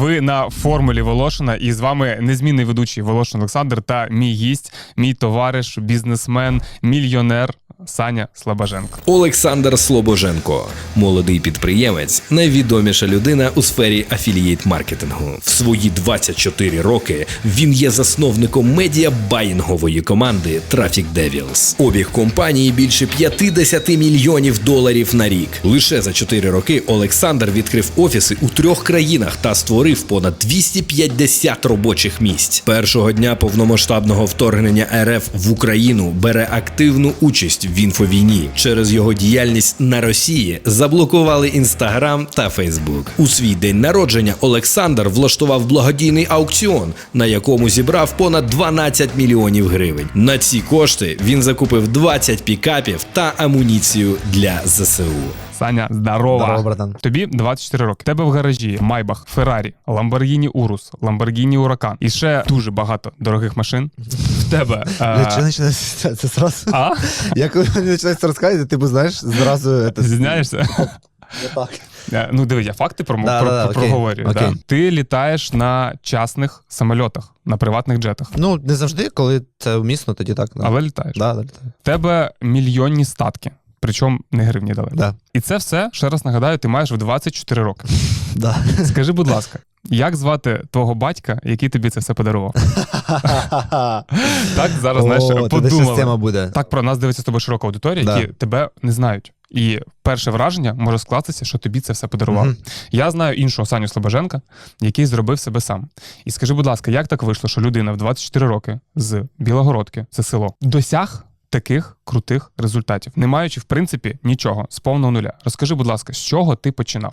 Ви на формулі Волошина, і з вами незмінний ведучий Волошин Олександр та мій гість, мій товариш, бізнесмен, мільйонер Саня Слабаженко. Олександр Слобоженко, молодий підприємець, найвідоміша людина у сфері афілієт маркетингу. В свої 24 роки він є засновником медіабаїнгової команди Traffic Devils. Обіг компанії більше 50 мільйонів доларів на рік. Лише за 4 роки Олександр відкрив офіси у трьох країнах та створив понад 250 робочих місць. Першого дня повномасштабного вторгнення РФ в Україну бере активну участь в інфовійні. Через його діяльність на Росії заблокували Інстаграм та Фейсбук. У свій день народження Олександр влаштував благодійний аукціон, на якому зібрав понад 12 мільйонів гривень. На ці кошти він закупив 20 пікапів та амуніцію для ЗСУ. Саня, здорова. Здорово, братан. Тобі 24 роки. Тебе в гаражі Майбах, Феррарі, Ламборгіні Урус, Ламборгіні Уракан. І ще дуже багато дорогих машин. В тебе. Я е, починається це зразу? А? Я коли мені починається розказувати, ти б знаєш, зразу це Зізняєшся? не так. Е, Ну, диви, я факти про, Да, про, да, да, про, окей, проговорюю. окей. Да. Ти літаєш на частних самольотах, на приватних джетах, Ну, не завжди, коли це вмісно, тоді так. Да. але літаєш. Да, да, да. В тебе мільйонні статки, причому не гривні далеко. Да. І це все, ще раз нагадаю, ти маєш в 24 роки. Да. Скажи, будь ласка, як звати твого батька, який тобі це все подарував? Так, зараз знаєш, буде. Так, про нас дивиться з тобою широка аудиторія, Да. які тебе не знають. І перше враження може скластися, що тобі це все подарував. Мгм. Я знаю іншого Саню Слобоженка, який зробив себе сам. І скажи, будь ласка, як так вийшло, що людина в 24 роки з Білогородки, це село, досяг таких крутих результатів, не маючи в принципі нічого з повного нуля. Розкажи, будь ласка, з чого ти починав?